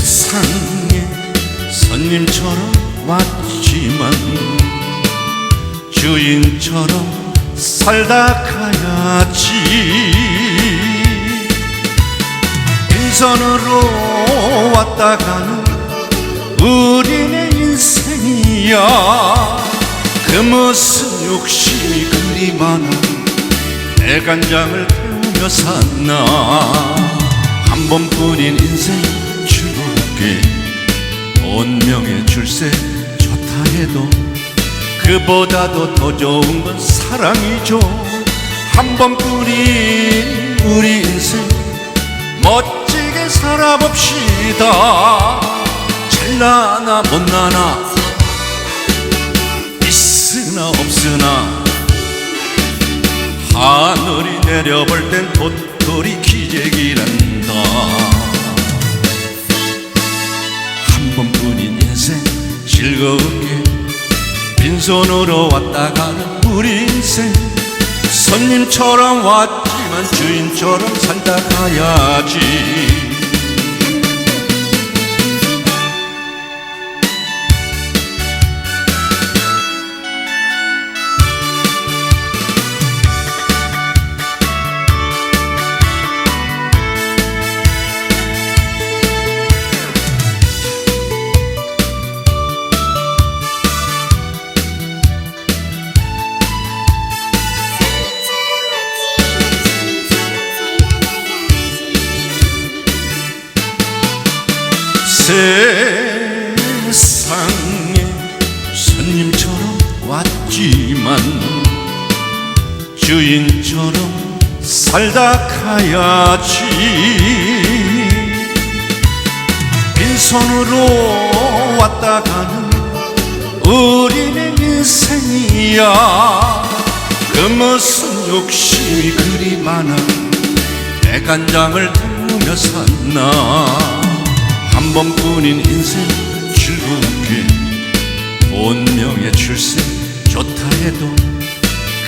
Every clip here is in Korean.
세상에 손님처럼 왔지만 주인처럼 살다 가야지. 빈손으로 왔다 가는 우리네 인생이야. 그 무슨 욕심이 그리 많아. 애간장을 태우며 샀나 한 번뿐인 인생 즐겁게 운명의 줄세 좋다 해도 그보다도 더 좋은 건 사랑이죠. 한 번뿐인 우리 인생 멋지게 살아봅시다. 잘나나 못나나 있으나 없으나 하늘이 내려볼 땐 도토리 기적이란다 한 번뿐인 인생 즐겁게 빈손으로 왔다 가는 우리 인생. 손님처럼 왔지만 주인처럼 살다 가야지 세상에 손님처럼 왔지만 주인처럼 살다 가야지. 빈손으로 왔다 가는 우리네 인생이야. 그 무슨 욕심이 그리 많아. 애간장을 태우며 샀나 한 번뿐인 인생 즐겁게 운명의 출세 좋다 해도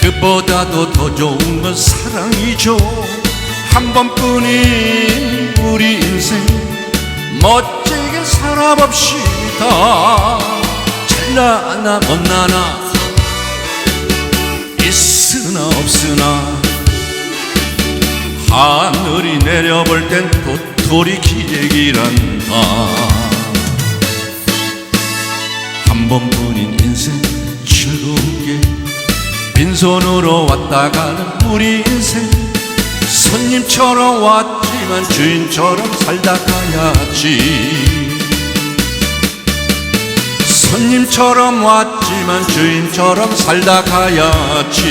그보다도 더 좋은 건 사랑이죠. 한 번뿐인 우리 인생 멋지게 살아봅시다. 잘나나 못나나 있으나 없으나 하늘이 내려볼 땐 도토리 기적이란다 한 번뿐인 인생 즐겁게 빈손으로 왔다 가는 우리 인생. 손님처럼 왔지만 주인처럼 살다 가야지. 손님처럼 왔지만 주인처럼 살다 가야지